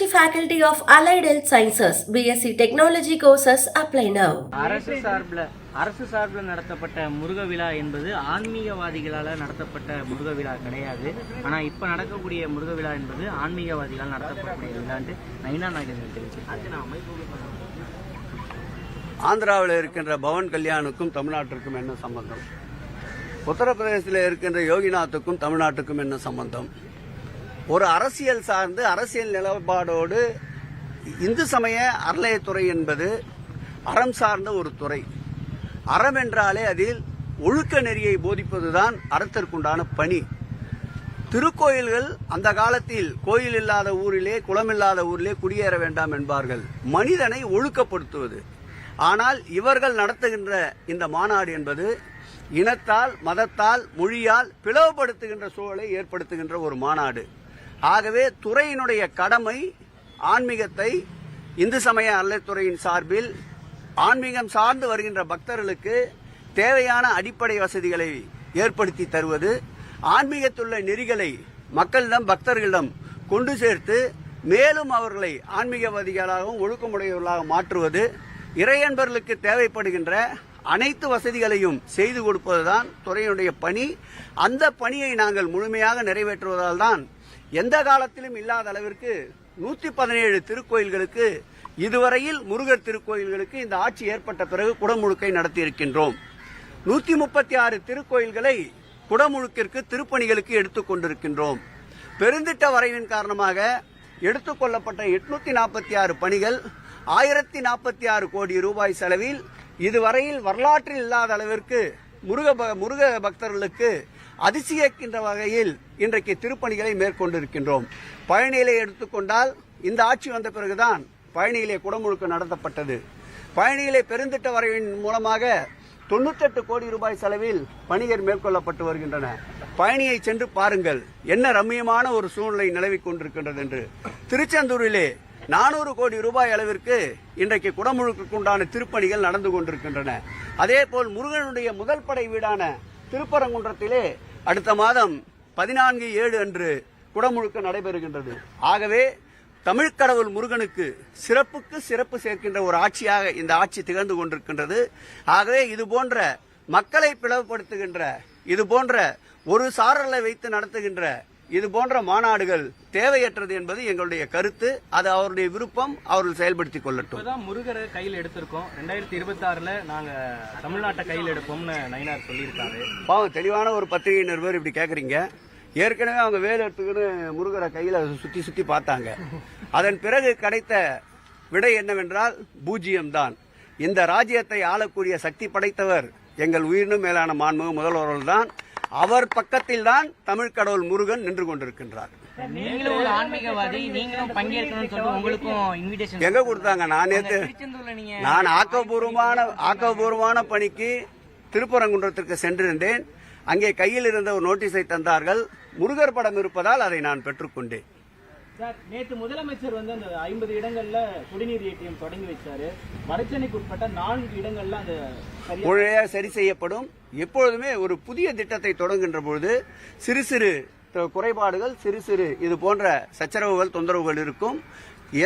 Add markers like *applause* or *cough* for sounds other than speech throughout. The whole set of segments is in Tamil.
Meenakshi Faculty of Allied Health Sciences, BSc Technology courses apply now. அரசு சார்பில் அரசு சார்பில் நடத்தப்பட்ட முருக விழா என்பது ஆன்மீகவாதிகளால் நடத்தப்பட்ட முருக விழா கிடையாது. ஆனால் இப்போ நடக்கக்கூடிய முருக விழா என்பது ஆன்மீகவாதிகளால் நடத்தப்படக்கூடிய விழான்ட்டு நைனா நாகேந்திரன் தெரிவிச்சிருக்காங்க ஆந்திராவில் இருக்கின்ற பவன் கல்யாணுக்கும் தமிழ்நாட்டிற்கும் என்ன சம்பந்தம்? உத்தரப்பிரதேசத்தில் இருக்கின்ற யோகிநாத்துக்கும் தமிழ்நாட்டுக்கும் என்ன சம்பந்தம்? ஒரு அரசியல் சார்ந்து அரசியல் நிலப்பாடோடு இந்து சமய அறநிலையத்துறை என்பது அறம் சார்ந்த ஒரு துறை. அறம் என்றாலே அதில் ஒழுக்க நெறியை போதிப்பதுதான் அறத்திற்குண்டான பணி. திருக்கோயில்கள் அந்த காலத்தில் கோயில் இல்லாத ஊரிலே குளமில்லாத ஊரிலே குடியேற வேண்டாம் என்பார்கள். மனிதனை ஒழுக்கப்படுத்துவது. ஆனால் இவர்கள் நடத்துகின்ற இந்த மாநாடு என்பது இனத்தால் மதத்தால் மொழியால் பிளவுபடுத்துகின்ற சூழலை ஏற்படுத்துகின்ற ஒரு மாநாடு. ஆகவே துறையினுடைய கடமை ஆன்மீகத்தை இந்து சமய அறநிலைத்துறையின் சார்பில் ஆன்மீகம் சார்ந்து வருகின்ற பக்தர்களுக்கு தேவையான அடிப்படை வசதிகளை ஏற்படுத்தி தருவது ஆன்மீகத்துள்ள நெறிகளை மக்களிடம் பக்தர்களிடம் கொண்டு சேர்த்து மேலும் அவர்களை ஆன்மீகவாதிகளாகவும் ஒழுக்கமுடையவர்களாக மாற்றுவது இறையன்பர்களுக்கு தேவைப்படுகின்ற அனைத்து வசதிகளையும் செய்து கொடுப்பதுதான் துறையினுடைய பணி. அந்த பணியை நாங்கள் முழுமையாக நிறைவேற்றுவதால் தான் எந்த காலத்திலும் இல்லாத அளவிற்கு நூத்தி பதினேழு திருக்கோயில்களுக்கு இதுவரையில் முருகர் திருக்கோயில்களுக்கு இந்த ஆட்சி ஏற்பட்ட பிறகு குடமுழுக்கை நடத்தியிருக்கின்றோம். நூத்தி முப்பத்தி ஆறு திருக்கோயில்களை குடமுழுக்கிற்கு திருப்பணிகளுக்கு எடுத்துக்கொண்டிருக்கின்றோம் பெருந்திட்ட வரைவின் காரணமாக எடுத்துக்கொள்ளப்பட்ட எட்நூத்தி நாற்பத்தி ஆறு பணிகள் ஆயிரத்தி நாற்பத்தி ஆறு கோடி ரூபாய் செலவில் இதுவரையில் வரலாற்றில் இல்லாத அளவிற்கு முருக ப- முருக பக்தர்களுக்கு அதிசயிக்கின்ற வகையில் இன்றைக்கு திருப்பணிகளை மேற்கொண்டிருக்கின்றோம். பழனியிலே எடுத்துக்கொண்டால் இந்த ஆட்சி வந்த பிறகுதான் பழனியிலே குடமுழுக்கு நடத்தப்பட்டது. பழனியிலே பெருந்திட்ட வரைவின் மூலமாக தொண்ணூத்தெட்டு கோடி ரூபாய் செலவில் பணிகள் மேற்கொள்ளப்பட்டு வருகின்றன. பழனியை சென்று பாருங்கள் என்ன ரம்மியமான ஒரு சூழ்நிலை நிலவிக் கொண்டிருக்கின்றது என்று. திருச்செந்தூரிலே நானூறு கோடி ரூபாய் அளவிற்கு இன்றைக்கு குடமுழுக்குண்டான திருப்பணிகள் நடந்து கொண்டிருக்கின்றன. அதே போல் முருகனுடைய முதல் படை வீடான திருப்பரங்குன்றத்திலே அடுத்த மாதம் பதினான்கு ஏழு அன்று குடமுழுக்க நடைபெறுகின்றது. ஆகவே தமிழ்க்கடவுள் முருகனுக்கு சிறப்புக்கு சிறப்பு சேர்க்கின்ற ஒரு ஆட்சியாக இந்த ஆட்சி திகழ்ந்து கொண்டிருக்கின்றது. ஆகவே இது போன்ற மக்களை பிளவுபடுத்துகின்ற இது போன்ற ஒரு சாரலை வைத்து நடத்துகின்ற இது போன்ற மாநாடுகள் தேவையற்றது என்பது எங்களுடைய கருத்து. அது அவருடைய விருப்பம். அவர்கள் செயல்படுத்திக் கொள்ளட்டும். முருகரை கையில் எடுத்திருக்கோம். ரெண்டாயிரத்தி இருபத்தி ஆறுல நாங்க தமிழ்நாட்டை கையில் எடுப்போம்னு நயினார் சொல்லியிருக்காரு. பாவம் தெளிவான ஒரு பத்திரிகை நிருபர் இப்படி கேக்குறீங்க. ஏற்கனவே அவங்க வேலை எடுத்துக்கின்னு முருகரை கையில சுத்தி சுத்தி பார்த்தாங்க. அதன் பிறகு கிடைத்த விடை என்னவென்றால் பூஜ்ஜியம் தான் இந்த ராஜ்யத்தை ஆளக்கூடிய சக்தி படைத்தவர் எங்கள் உயிரினும் மேலான மாண்புமிகு முதல்வர்கள் தான் அவர் பக்கத்தில் தான் தமிழ் கடவுள் முருகன் நின்று கொண்டிருக்கின்றார். எங்க கொடுத்தாங்க? நான் நேத்து நான் ஆக்கப்பூர்வமான ஆக்கப்பூர்வமான பணிக்கு திருப்பரங்குன்றத்திற்கு சென்றிருந்தேன். அங்கே கையில் இருந்த ஒரு நோட்டீஸை தந்தார்கள். முருகர் படம் இருப்பதால் அதை நான் பெற்றுக்கொண்டேன். சார் நேற்று முதலமைச்சர் வந்து அந்த ஐம்பது இடங்கள்ல குடிநீர் ஏடிஎம் தொடங்கி வச்சாரு. வடசென்னைக்கு உட்பட்ட நான்கு இடங்கள்ல அந்த சரியா முறையாக சரி செய்யப்படும். எப்பொழுதுமே ஒரு புதிய திட்டத்தை தொடங்குகின்ற பொழுது சிறு சிறு குறைபாடுகள் சிறு சிறு இது போன்ற சச்சரவுகள் தொந்தரவுகள் இருக்கும்.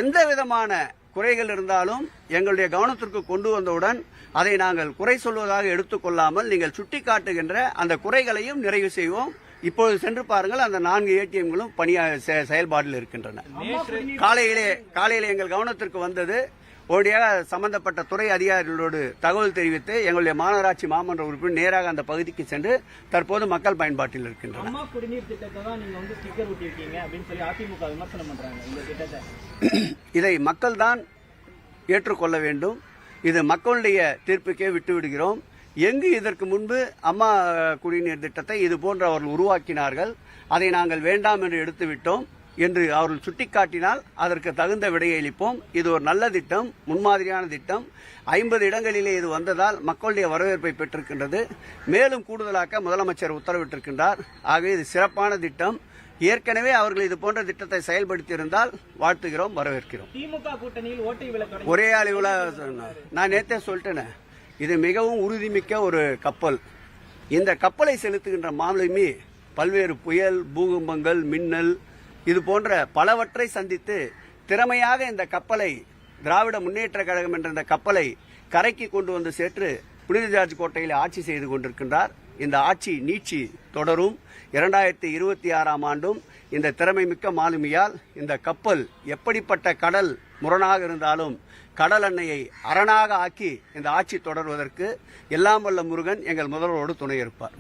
எந்த விதமான குறைகள் இருந்தாலும் எங்களுடைய கவனத்திற்கு கொண்டு வந்தவுடன் அதை நாங்கள் குறை சொல்வதாக எடுத்துக்கொள்ளாமல் நீங்கள் சுட்டிக்காட்டுகின்ற அந்த குறைகளையும் நிறைவு செய்வோம். இப்பொழுது சென்று பாருங்கள் அந்த நான்கு ஏடிஎம்களும் பணியா செயல்பாட்டில் இருக்கின்றன. காலையிலே காலையிலே எங்கள் கவனத்திற்கு வந்தது உடனடியாக சம்பந்தப்பட்ட துறை அதிகாரிகளோடு தகவல் தெரிவித்து எங்களுடைய மாநகராட்சி மாமன்ற உறுப்பினர் நேராக அந்த பகுதிக்கு சென்று தற்போது மக்கள் பயன்பாட்டில் இருக்கின்றன *clears throat* இதை மக்கள் தான் ஏற்றுக்கொள்ள வேண்டும். இது மக்களுடைய தீர்ப்புக்கே விட்டு விடுகிறோம் எங்கு இதற்கு முன்பு அம்மா குடிநீர் திட்டத்தை இது போன்று அவர்கள் உருவாக்கினார்கள் அதை நாங்கள் வேண்டாம் என்று எடுத்துவிட்டோம் என்று அவர்கள் சுட்டிக்காட்டினால் அதற்கு தகுந்த விடையை அளிப்போம். இது ஒரு நல்ல திட்டம் முன்மாதிரியான திட்டம். ஐம்பது இடங்களிலே இது வந்ததால் மக்களுடைய வரவேற்பை பெற்றிருக்கின்றது. மேலும் கூடுதலாக்க முதலமைச்சர் உத்தரவிட்டிருக்கின்றார். ஆகவே இது சிறப்பான திட்டம். ஏற்கனவே அவர்கள் இது போன்ற திட்டத்தை செயல்படுத்தியிருந்தால் வாழ்த்துகிறோம் வரவேற்கிறோம். திமுக கூட்டணியில் ஒரே சொன்னேன். நான் நேத்தே சொல்லிட்டேனே. இது மிகவும் உறுதிமிக்க ஒரு கப்பல். இந்த கப்பலை செலுத்துகின்ற மாலுமி பல்வேறு புயல் பூகம்பங்கள் மின்னல் இது போன்ற பலவற்றை சந்தித்து திறமையாக இந்த கப்பலை திராவிட முன்னேற்ற கழகம் என்ற இந்த கப்பலை கரைக்கு கொண்டு வந்து சேற்று புனித ஜார்ஜ் கோட்டையில் ஆட்சி செய்து கொண்டிருக்கின்றார். இந்த ஆட்சி நீட்சி தொடரும். இரண்டாயிரத்தி இருபத்தி ஆறாம் ஆண்டும் இந்த திறமை மிக்க மாலுமியால் இந்த கப்பல் எப்படிப்பட்ட கடல் முரணாக இருந்தாலும் கடல் அன்னையை அரணாக ஆக்கி இந்த ஆட்சி தொடர்வதற்கு எல்லாம் வல்ல முருகன் எங்கள் முதல்வரோடு துணை இருப்பார்